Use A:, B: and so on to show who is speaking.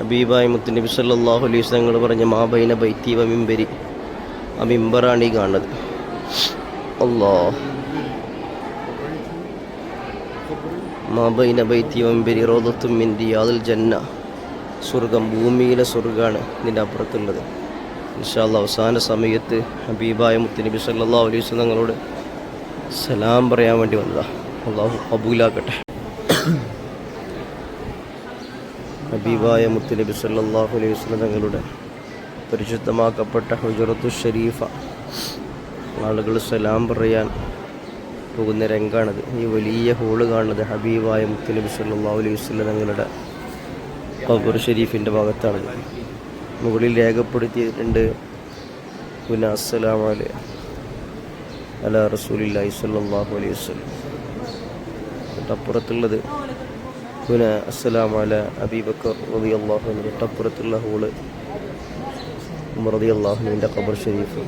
A: ഹബീബായ മുത്തുനബി സല്ലല്ലാഹു അലൈഹി തങ്ങൾ പറഞ്ഞ മാബൈന ബൈത്തീവ മിമ്പരി ആ മിമ്പറാണ് ഈ കാണുന്നത്. അല്ലാ മാബൈന ബൈത്തീവ മിമ്പരി റോദത്തും മിൻ അതിൽ ജന്ന. സ്വർഗം ഭൂമിയിലെ സ്വർഗമാണ് ഇതിന്റെ അപ്പുറത്തുള്ളത്. ഇൻഷാല്ല അവസാന സമയത്ത് ഹബീബായ മുത്തുനബി സല്ലല്ലാഹു അലൈഹി തങ്ങളോട് സലാം പറയാൻ വേണ്ടി വന്നതാ. അള്ളാഹു കബൂലാക്കട്ടെ. ഹബീബായ മുത്തുനബി സല്ലാഹു അലൈഹി വസ്ലം തങ്ങളുടെ പരിശുദ്ധമാക്കപ്പെട്ട ഹുജറത്തു ഷരീഫ. ആളുകൾ സലാം പറയാൻ പോകുന്ന രംഗാണത്. ഈ വലിയ ഹോൾ കാണുന്നത് ഹബീബായ മുത്തുനബി സല്ലല്ലാഹു അലൈഹി വസ്ലം തങ്ങളുടെ ഖബർ ഷരീഫിന്റെ ഭാഗത്താണ്. മുകളിൽ രേഖപ്പെടുത്തിയിട്ടുണ്ട് പുന അസ്സലാമു അലൈ അല റസൂലില്ലാഹി സല്ലാഹു അലൈഹി വസ്ലം തൊട്ടപ്പുറത്തുള്ളത് പിന്നെ അസ്സലാമു അല അബീബക്കർ റബി അള്ളാഹുവിന്റെ തൊട്ടപ്പുറത്തുള്ള ഹോൾ റബി അള്ളാഹുവിന്റെ ഖബർ ഷരീഫ്